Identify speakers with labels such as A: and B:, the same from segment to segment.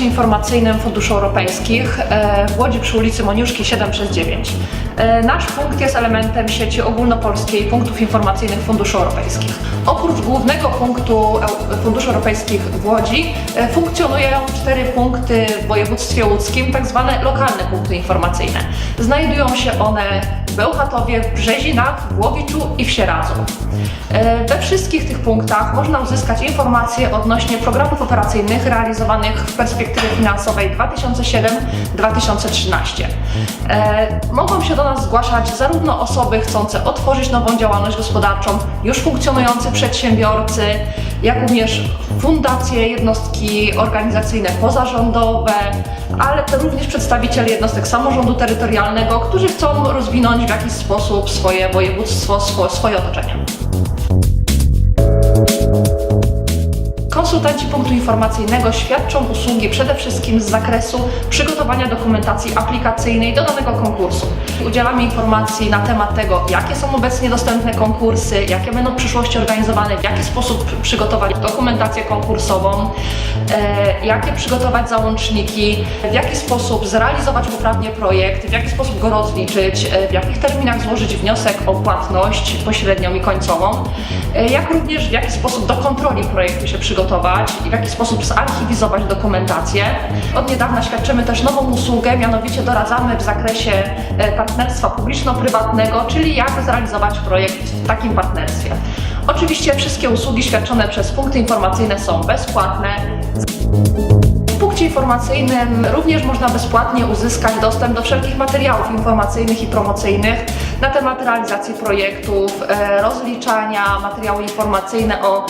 A: punkcie informacyjnym Funduszy Europejskich e, w Łodzi przy ulicy Moniuszki 7 przez 9. E, Nasz punkt jest elementem sieci ogólnopolskiej punktów informacyjnych Funduszy Europejskich. Oprócz głównego punktu Eu- Funduszy Europejskich w Łodzi e, funkcjonują cztery punkty w województwie łódzkim, tak zwane lokalne punkty informacyjne. Znajdują się one w Bełchatowie, w Brzezinach, w Łowiczu i w Sieradzu. E, We wszystkich tych punktach można uzyskać informacje odnośnie programów operacyjnych realizowanych w perspektywie finansowej 2007-2013. E, Mogą się do nas zgłaszać zarówno osoby chcące otworzyć nową działalność gospodarczą, już funkcjonujący przedsiębiorcy, jak również fundacje, jednostki organizacyjne pozarządowe, ale to również przedstawiciele jednostek samorządu terytorialnego, którzy chcą rozwinąć w jakiś sposób swoje województwo, swo- swoje otoczenie. Konsultanci punktu informacyjnego świadczą usługi przede wszystkim z zakresu przygotowania dokumentacji aplikacyjnej do danego konkursu. Udzielamy informacji na temat tego, jakie są obecnie dostępne konkursy, jakie będą w przyszłości organizowane, w jaki sposób przygotować dokumentację konkursową, e, jakie przygotować załączniki, w jaki sposób zrealizować poprawnie projekt, w jaki sposób go rozliczyć, e, w jakich terminach złożyć wniosek o płatność pośrednią i końcową, e, jak również w jaki sposób do kontroli projektu się przygotować i w jaki sposób zarchiwizować dokumentację. Od niedawna świadczymy też nową usługę, mianowicie doradzamy w zakresie e, partnerstwa publiczno-prywatnego, czyli jak zrealizować projekt w takim partnerstwie. Oczywiście wszystkie usługi świadczone przez punkty informacyjne są bezpłatne. W punkcie informacyjnym również można bezpłatnie uzyskać dostęp do wszelkich materiałów informacyjnych i promocyjnych na temat realizacji projektów, e, rozliczania, materiały informacyjne o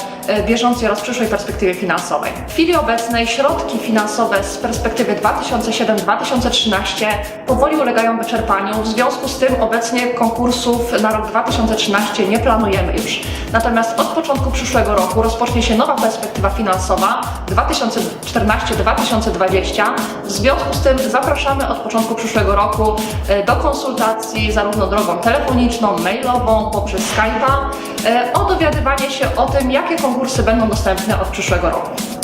A: bieżącej oraz przyszłej perspektywie finansowej. W chwili obecnej środki finansowe z perspektywy 2007-2013 powoli ulegają wyczerpaniu. W związku z tym obecnie konkursów na rok 2013 nie planujemy już. Natomiast od początku przyszłego roku rozpocznie się nowa perspektywa finansowa 2014-2020. W związku z tym zapraszamy od początku przyszłego roku e, do konsultacji zarówno drogą telefoniczną, mailową, poprzez Skype'a e, o dowiadywanie się o tym, jakie konkursy będą dostępne od przyszłego roku.